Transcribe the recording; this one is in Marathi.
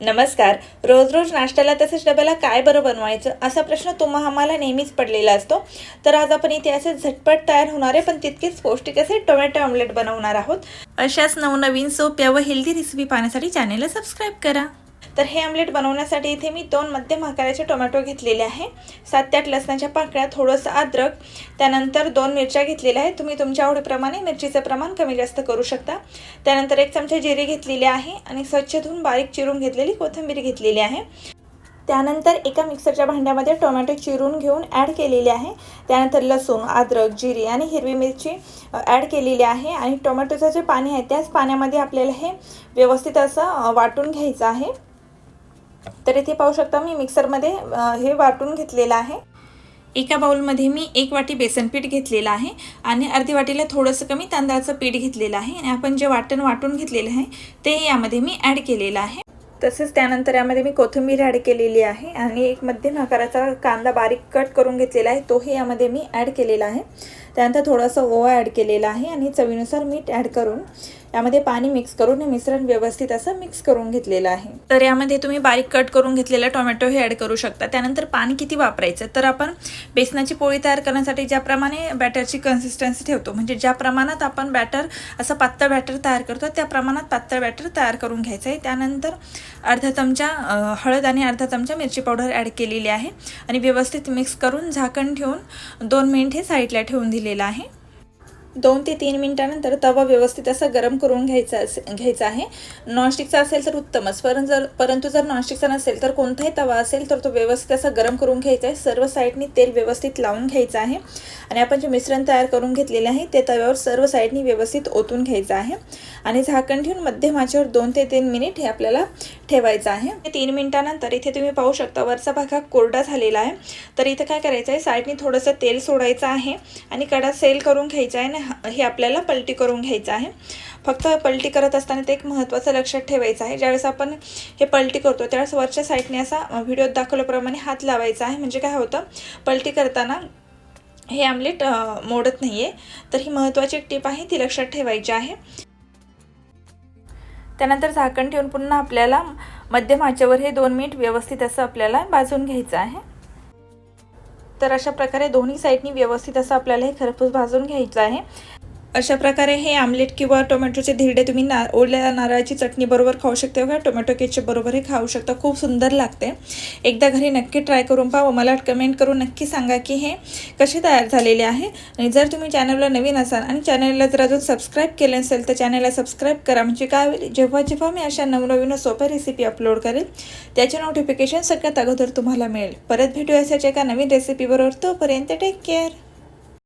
नमस्कार. रोज रोज नाश्त्याला तसेच डब्याला काय बरं बनवायचं असा प्रश्न तुम्हा आम्हाला नेहमीच पडलेला असतो. तर आज आपण इथे असे झटपट तयार होणारे पण तितकेच पौष्टिक असे टोमॅटो ऑमलेट बनवणार आहोत. अशाच नवनवीन सोप्या व हेल्दी रेसिपी पाहण्यासाठी चॅनेलला सबस्क्राईब करा. तर हे आमलेट बनवण्यासाठी इथे मी दोन मध्यम आकाराचे टोमॅटो घेतलेले आहे. सात ते आठ लसणाच्या पाकळ्या थोडंसं अद्रक त्यानंतर दोन मिरच्या घेतलेल्या आहेत. तुम्ही तुमच्या आवडीप्रमाणे मिरचीचं प्रमाण कमी जास्त करू शकता. त्यानंतर एक चमचा जिरे घेतलेले आहे आणि स्वच्छ धुवून बारीक चिरून घेतलेली कोथिंबीर घेतलेली आहे. त्यानंतर एका मिक्सरच्या भांड्यामध्ये टोमॅटो चिरून घेऊन ॲड केलेले आहे. त्यानंतर लसूण अद्रक जिरी आणि हिरवी मिरची ॲड केलेली आहे आणि टोमॅटोचं जे पाणी आहे त्याच पाण्यामध्ये आपल्याला हे व्यवस्थित असं वाटून घ्यायचं आहे. तर इथे पाहू शकता मी मिक्सरमध्ये हे वाटून घेतलेलं आहे. एका बाउलमध्ये मी एक वाटी बेसन पीठ घेतलेलं आहे आणि अर्धी वाटीला थोडंसं कमी तांदळाचं पीठ घेतलेलं आहे. आणि आपण जे वाटण वाटून घेतलेलं आहे ते यामध्ये मी ॲड केलेलं आहे. तसेच त्यानंतर यामध्ये मी कोथिंबीर ॲड केलेली आहे आणि एक मध्यम आकाराचा कांदा बारीक कट करून घेतलेला आहे तोही यामध्ये मी ॲड केलेला आहे. त्यानंतर थोडासा ओवा ॲड केलेला आहे आणि चवीनुसार मीठ ॲड करून यामध्ये पाणी मिक्स करून हे मिश्रण व्यवस्थित असं मिक्स करून घेतलेलं आहे. तर यामध्ये तुम्ही बारीक कट करून घेतलेला टोमॅटो हे ॲड करू शकता. त्यानंतर पाणी किती वापरायचं? तर आपण बेसनाची पोळी तयार करण्यासाठी ज्याप्रमाणे बॅटरची कन्सिस्टन्सी ठेवतो म्हणजे ज्या प्रमाणात आपण बॅटर असं पातळ बॅटर तयार करतो त्या प्रमाणात पातळ बॅटर तयार करून घ्यायचं आहे. त्यानंतर अर्धा चमचा हळद आणि अर्धा चमचा मिरची पावडर ॲड केलेली आहे. आणि व्यवस्थित मिक्स करून झाकण ठेवून दोन मिनिट हे साईडला ठेवून दिलेलं आहे. दोन ते तीन मिनटानंतर तवा व्यवस्थित असा गरम करून घ्यायचा असे घ्यायचा आहे. नॉनस्टिकचा असेल तर उत्तमच परंतु जर परंतु जर नॉनस्टिकचा नसेल तर कोणताही तवा असेल तर तो व्यवस्थित असा गरम करून घ्यायचा आहे. सर्व साईडनी तेल व्यवस्थित लावून घ्यायचं आहे. आणि आपण जे मिश्रण तयार करून घेतलेले आहे ते तव्यावर सर्व साईडनी व्यवस्थित ओतून घ्यायचं आहे. आणि झाकण ठेवून मध्यम आचेवर दोन ते तीन मिनिट हे आपल्याला ठेवायचं आहे. तीन मिनिटानंतर इथे तुम्ही पाहू शकता वरचा भाग हा कोरडा झालेला आहे. तर इथं काय करायचं आहे साईडनी थोडंसं तेल सोडायचं आहे आणि कडा सेल करून घ्यायचा आहे आणि ह- हे आपल्याला पलटी करून घ्यायचं आहे. फक्त पलटी करत असताना ते एक महत्त्वाचं लक्षात ठेवायचं आहे. ज्यावेळेस आपण हे पलटी करतो त्यावेळेस वरच्या साईडने असा व्हिडिओत दाखवल्याप्रमाणे हात लावायचा आहे. म्हणजे काय होतं पलटी करताना हे आमलेट मोडत नाही आहे तर ही महत्त्वाची एक टीप आहे ती लक्षात ठेवायची आहे. त्यानंतर झाकण ठेवून पुन्हा आपल्याला मध्यम आचेवर हे दोन मिनिट व्यवस्थित असं आपल्याला भाजून घ्यायचं आहे. तर अशा प्रकारे दोन्ही साईडनी व्यवस्थित असं आपल्याला हे खरपूस भाजून घ्यायचं आहे. अशा प्रकारे हे आमलेट किंवा टोमॅटोचे धिरडे तुम्ही ना ओल्या नारळाची चटणी बरोबर खाऊ शकता किंवा टोमॅटो केचप बरोबर हे खाऊ शकता. खूप सुंदर लागते. एकदा घरी नक्की ट्राय करून पाहा मला कमेंट करून नक्की सांगा की हे कसे तयार झालेले आहे. आणि जर तुम्ही चॅनलला नवीन असाल आणि चॅनलला जर अजून सबस्क्राईब केले नसेल तर चॅनलला सबस्क्राईब करा. म्हणजे काय होईल? जेव्हा जेव्हा मी अशा नवनवीन सोप्या रेसिपी अपलोड करेल त्याचे नोटिफिकेशन सगळ्यात अगोदर तुम्हाला मिळेल. परत भेटूया असायच्या एका नवीन रेसिपीबरोबर तोपर्यंत टेक केअर